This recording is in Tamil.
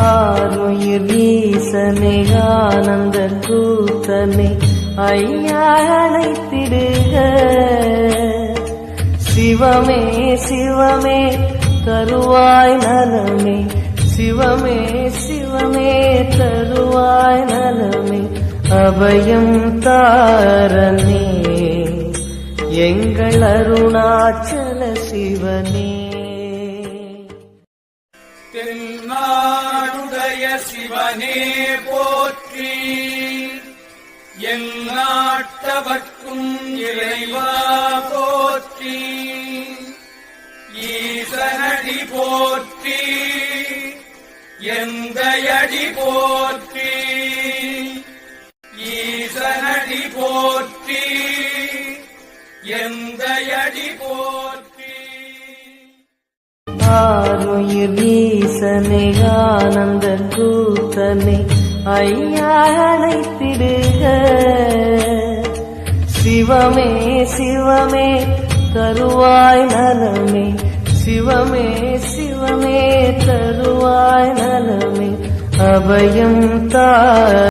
ஆருயிர் ஈசனை ஆனந்த கூத்தனே ஐயா அழைத்திடுக சிவமே சிவமே தருவாய் நலமே. சிவமே சிவமே தருவாய் நலமே. அபயம் தாரனே எங்கள் அருணாச்சல சிவனே. தென்னாடுடைய சிவனே போற்றி. எந்நாட்டவர்க்கும் இறைவா போற்றி. ஈசனடி போற்றி. எந்தையடி போற்றி. ஈசனடி போற்றி. எந்தையடி போற்றி. ஆறுயிர் ஈசனை ஆனந்த கூத்தனை ஐயா அழைத்திடுக சிவமே சிவமே தருவாய் நலமே. சிவமே சிவமே தருவாய் நலமே. அபயம் தா